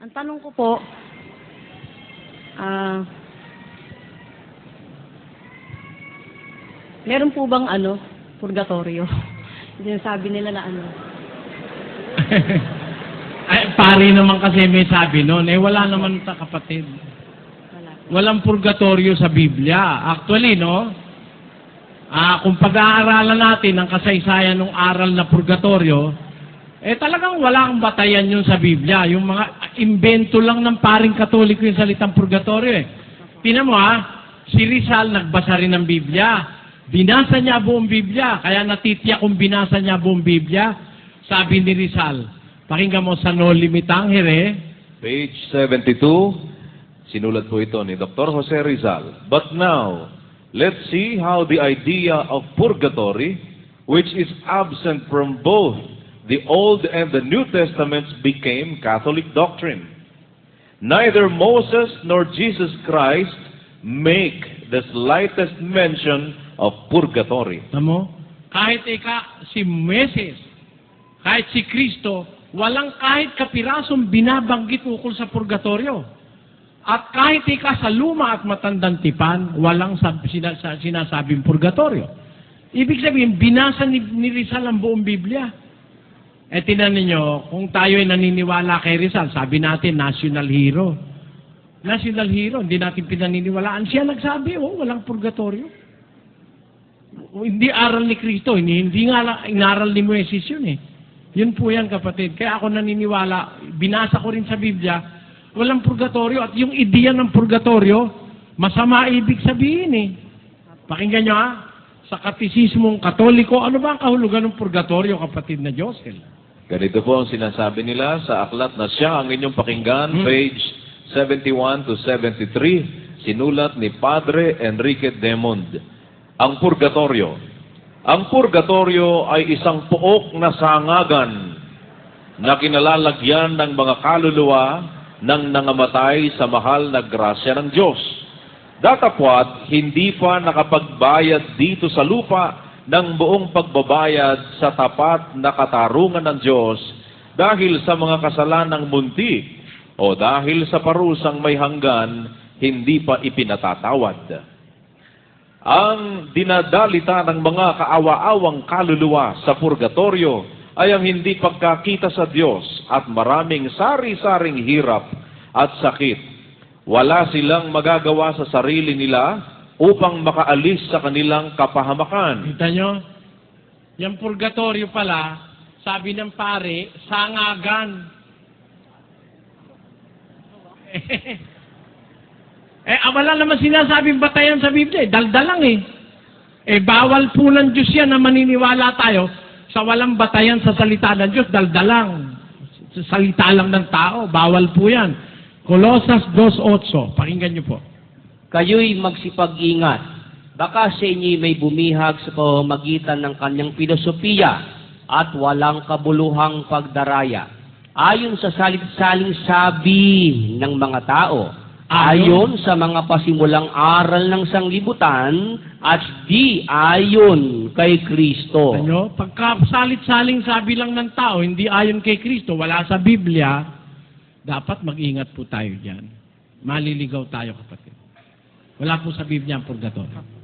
Ang tanong ko po, ah, meron po bang ano, purgatorio? Hindi sabi nila na ano. Ay, pare naman kasi may sabi noon, eh wala naman sa kapatid. Wala. Walang purgatorio sa Biblia. Actually, no? Ah, kung pag-aaralan natin ang kasaysayan ng aral na purgatorio, eh talagang wala kang batayan yun sa Biblia. Yung mga invento lang ng paring katoliko yung salitang purgatorio eh. Tingnan mo ha, si Rizal nagbasa rin ng Biblia. Binasa niya buong Biblia. Kaya natitiyak kung binasa niya buong Biblia. Sabi ni Rizal, pakinggan mo sa No Limit Angere, Page 72, sinulat po ito ni Dr. Jose Rizal. But now, let's see how the idea of purgatory, which is absent from both the Old and the New Testaments, became Catholic doctrine. Neither Moses nor Jesus Christ make the slightest mention of purgatory. Alam mo? Kahit ika si Meses, kahit si Kristo, walang kahit kapirasong binabanggit ukol sa purgatorio. At kahit ika sa luma at matandang tipan, walang sab- sina- sa- sinasabing purgatorio. Ibig sabihin, binasa ni, ni Rizal ang buong Biblia. Eh, tinan ninyo, kung tayo ay naniniwala kay Rizal, sabi natin, national hero. National hero, hindi natin pinaniniwalaan. Siya nagsabi, oh, walang purgatorio. Hindi aral ni Kristo, hindi, hindi nga inaral ni Moises yun eh. Yun po yan kapatid. Kaya ako naniniwala, binasa ko rin sa Biblia, walang purgatorio. At yung ideya ng purgatorio, masama ibig sabihin eh. Pakinggan nyo ha, sa katisismong katoliko, ano ba ang kahulugan ng purgatorio kapatid na Josel? Ganito po ang sinasabi nila sa aklat na siya ang inyong pakinggan, Hmm. page 71 to 73, sinulat ni Padre Enrique Demond. Ang purgatorio. Ang purgatorio ay isang puok na sangagan na kinalalagyan ng mga kaluluwa ng nangamatay sa mahal na grasya ng Diyos. Datapwat, hindi pa nakapagbayad dito sa lupa ng buong pagbabayad sa tapat na katarungan ng Diyos dahil sa mga kasalanang munti o dahil sa parusang may hanggan, hindi pa ipinatatawad. Ang dinadalita ng mga kaawa-awang kaluluwa sa purgatorio ay ang hindi pagkakita sa Diyos at maraming sari-saring hirap at sakit. Wala silang magagawa sa sarili nila upang makaalis sa kanilang kapahamakan. Kita nyo? Yung purgatorio pala, sabi ng pare, sangagan. eh, wala naman sinasabing batayan sa Biblia. eh. Daldalang eh. Eh, bawal po ng Diyos yan na maniniwala tayo sa walang batayan sa salita ng Diyos. Daldalang. Sa salita lang ng tao. Bawal po yan. Colosas 2.8. Pakinggan nyo po. Kayo'y magsipag-ingat. Baka sa inyo'y may bumihag sa pamamagitan ng kanyang filosofiya at walang kabuluhang pagdaraya. Ayon sa salit-saling sabi ng mga tao, ayon sa mga pasimulang aral ng sanglibutan at di ayon kay Kristo. Ano? Pagka salit-saling sabi lang ng tao, hindi ayon kay Kristo, wala sa Biblia, dapat mag-ingat po tayo dyan. Maliligaw tayo kapatid. Wala po sa Biblia ang purgatorio.